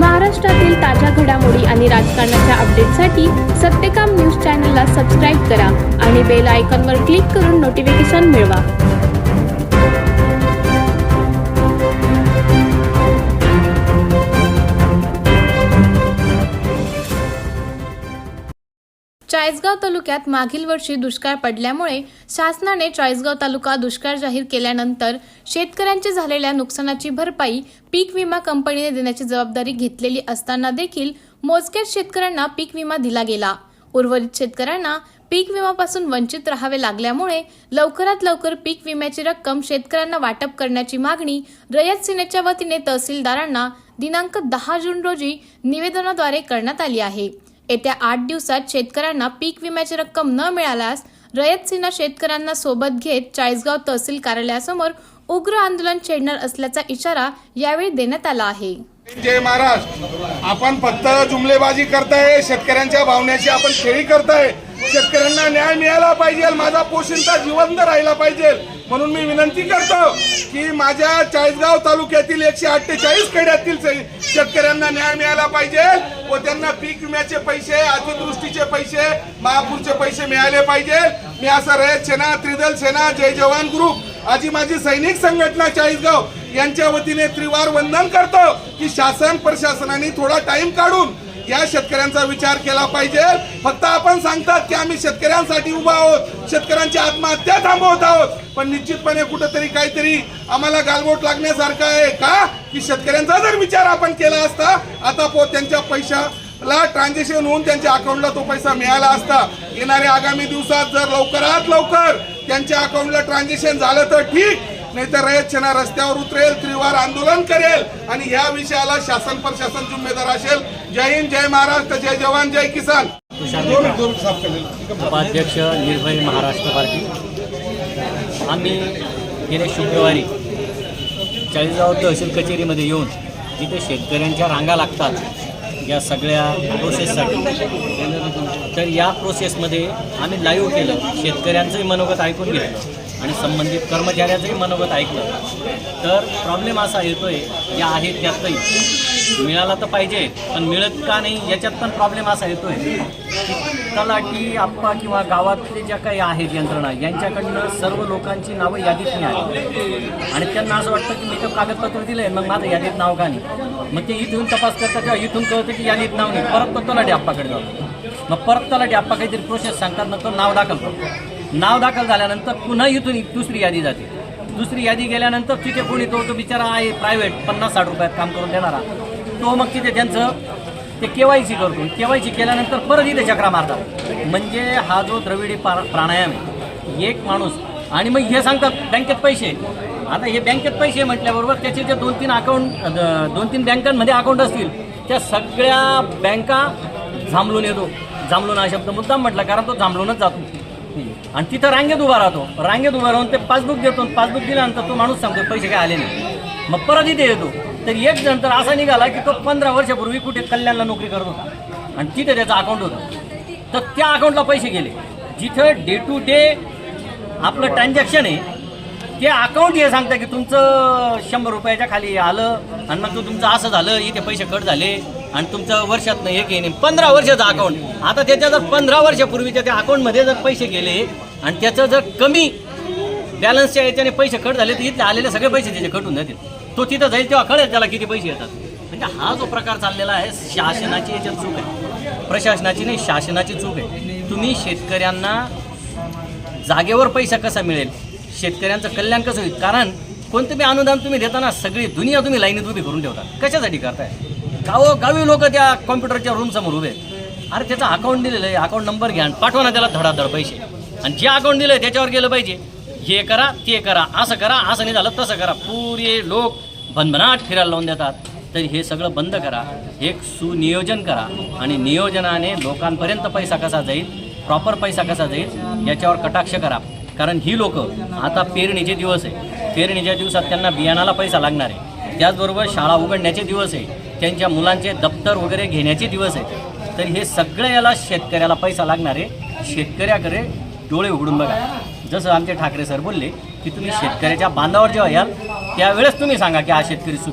महाराष्ट्रातील ताज्या घडामोडी आणि राजकारणाच्या अपडेटसाठी सत्यकाम न्यूज चॅनलला सबस्क्राईब करा आणि बेल आयकॉनवर क्लिक करून नोटिफिकेशन मिळवा. चाळीसगाव तालुक्यात मागील वर्षी दुष्काळ पडल्यामुळे शासनाने चाळीसगाव तालुका दुष्काळ जाहीर केल्यानंतर शेतकऱ्यांचे झालेल्या नुकसानाची भरपाई पीक विमा कंपनीने देण्याची जबाबदारी घेतलेली असताना देखील मोजक्याच शेतकऱ्यांना पीक विमा दिला गेला. उर्वरित शेतकऱ्यांना पीक विमापासून वंचित राहावे लागल्यामुळे लवकरात लवकर पीक विम्याची रक्कम शेतकऱ्यांना वाटप करण्याची मागणी रयत सेनेच्या वतीने तहसीलदारांना दिनांक दहा जून रोजी निवेदनाद्वारे करण्यात आली आहे. येत्या आठ दिवसात शेतकऱ्यांना पीक विम्याची रक्कम न मिळाल्यास रयत सिन्हा शेतकऱ्यांना सोबत घेत चाळीसगाव तहसील कार्यालयासमोर उग्र आंदोलन छेडणार असल्याचा इशारा यावेळी देण्यात आला आहे. जय महाराज. आपण फक्त जुमलेबाजी करताय शेतकऱ्यांच्या भावनेची आपण खेळी करताय. शेतकऱ्यांना न्याय मिळाला पाहिजे माझा पोषणचा जिवंत राहिला पाहिजे. म्हणून मी विनंती करतो की माझ्या चाळीसगाव तालुक्यातील एकशे अठ्ठेचाळीस खेड्यातील शेतकऱ्यांना न्याय मिळाला पाहिजे व त्यांना पीक विम्याचे पैसे अतिवृष्टीचे पैसे महापूरचे पैसे मिळाले पाहिजे. मी असं रयत सेना त्रिदल सेना जय जवान ग्रुप आजी माझी सैनिक संघटना चाळीसगाव यांच्या वतीने त्रिवार वंदन करतो की शासन प्रशासनाने थोडा टाइम काढून या शेतकऱ्यांचा विचार केला पाहिजे. फक्त आपण सांगतात की आम्ही शेतकऱ्यांसाठी उभा आहोत. शेतकऱ्यांची आत्महत्या थांबवत आहोत. पण निश्चितपणे कुठंतरी काहीतरी आम्हाला गालबोट लागण्यासारखं आहे का? की शेतकऱ्यांचा जर विचार आपण केला असता आता पो त्यांच्या पैशाला ट्रान्झॅक्शन होऊन त्यांच्या अकाउंटला तो पैसा मिळाला असता. येणाऱ्या आगामी दिवसात जर लवकरात लवकर त्यांच्या अकाउंटला ट्रान्झॅक्शन झालं तर ठीक. नाहीतर रयत सेना रस्त्यावर उतरेल त्रिवार आंदोलन करेल आणि या विषयाला शासन प्रशासन जिम्मेदार असेल. जय हिंद जय महाराष्ट्र जय जवान जय किसान. उपाध्यक्ष निर्भय महाराष्ट्र पार्टी. आम्ही गेल्या शुक्रवारी चाळीसगाव तहसील कचेरीमध्ये येऊन जिथे शेतकऱ्यांच्या रांगा लागतात या सगळ्या प्रोसेससाठी तर या प्रोसेसमध्ये आम्ही लाईव्ह केलं. शेतकऱ्यांचंही मनोगत ऐकून घेतलं आणि संबंधित कर्मचाऱ्याचंही मनोगत ऐकलं. तर प्रॉब्लेम असा येतो आहे ज्या आहेत त्यातही. मिळाला तर पाहिजे पण मिळत का नाही याच्यात पण प्रॉब्लेम असा येतोय. की तलाठी आप्पा किंवा गावातले ज्या काही आहेत यंत्रणा यांच्याकडनं सर्व लोकांची नावं यादीत नाही आली. आणि त्यांना असं वाटतं की मी तर कागदपत्र दिलं आहे मग माझं यादीत नाव का नाही? मग ते इथून तपास करतात किंवा इथून कळतं की यादीत नाव नाही. परत तो तलाठी आप्पाकडे जातो. मग परत तलाठी आप्पा काहीतरी प्रोसेस सांगतात नंतर नाव दाखल करतो नाव दाखल झाल्यानंतर पुन्हा इथून दुसरी यादी जाते. दुसरी यादी गेल्यानंतर तिथे कोणी तो तो बिचारा आहे प्रायव्हेट पन्नास साठ रुपयात काम करून देणारा. तो मग तिथे त्यांचं ते केवायसी करतो. केवायसी केल्यानंतर परत इथे चक्रा मारतात. म्हणजे हा जो द्रविडी पा- प्राणायाम आहे एक माणूस आणि मग हे सांगतात बँकेत पैसे. आता हे बँकेत पैसे म्हटल्याबरोबर त्याचे जे दोन तीन अकाउंट दोन तीन बँकांमध्ये अकाउंट असतील त्या सगळ्या बँका झांबलून येतो. झांबलून हा शब्द मुद्दाम म्हटला कारण तो झांबलूनच जातो. आणि तिथं रांगेत उभा राहतो. रांगेत उभा राहून ते पासबुक देतो पासबुक दिल्यानंतर तो माणूस सांगतो पैसे काय आले नाही. मग परत इथे येतो. तर एक जण तर असा निघाला की तो पंधरा वर्षापूर्वी कुठे कल्याणला नोकरी करत होता. आणि तिथे त्याचं अकाउंट होतं. तर त्या अकाउंटला पैसे गेले. जिथं डे टू डे आपलं ट्रान्झॅक्शन आहे ते अकाउंट हे सांगतं की तुमचं शंभर रुपयाच्या खाली आलं आणि मग तो तुमचं असं झालं इथे पैसे कट झाले. आणि तुमचं वर्षात एक येणे पंधरा वर्षाचं अकाउंट आता त्याच्या जर पंधरा वर्षापूर्वीच्या त्या अकाउंटमध्ये जर पैसे गेले आणि त्याचं जर कमी बॅलन्सच्या याच्याने पैसे कट झाले तर इथले आलेले सगळे पैसे त्याचे कटून जातील. तो तिथं जाईल तेव्हा कळेल त्याला किती पैसे येतात. म्हणजे हा जो प्रकार चाललेला आहे शासनाची याच्यात चूक आहे. प्रशासनाची नाही शासनाची चूक आहे. तुम्ही शेतकऱ्यांना जागेवर पैसा कसा मिळेल? शेतकऱ्यांचं कल्याण कसं होईल? कारण कोणतं बी अनुदान तुम्ही देताना सगळी दुनिया तुम्ही लाईनीत उभी करून ठेवता. कशासाठी करताय? गावोगावी लोक त्या कॉम्प्युटरच्या रूमसमोर उभे. अरे त्याचं अकाउंट दिलेलं आहे अकाउंट नंबर घ्या आणि पाठवा ना त्याला धडाधड पैसे. आणि जे अकाउंट दिलं आहे त्याच्यावर गेलं पाहिजे. हे करा ते करा असं करा असं नाही झालं तसं करा. पुरे लोक भनभनाट फिरायला लावून देतात. तर हे सगळं बंद करा. एक सुनियोजन करा. आणि नियोजनाने लोकांपर्यंत पैसा कसा जाईल प्रॉपर पैसा कसा जाईल याच्यावर कटाक्ष करा. कारण ही लोक आता पेरणीचे दिवस आहे. पेरणीच्या दिवसात त्यांना बियाणाला पैसा लागणार आहे. त्याचबरोबर शाळा उघडण्याचे दिवस आहे. त्यांच्या मुलांचे दप्तर वगैरे घेण्याचे दिवस आहेत. तर हे सगळं याला शेतकऱ्याला पैसा लागणार आहे. शेतकऱ्याकडे डोळे उघडून बघा. जसं आमचे ठाकरे सर बोलले की तुम्ही शेतकऱ्याच्या बांधावर जेव्हा याल त्यावेळेस तुम्ही सांगा की हा शेतकरी सुख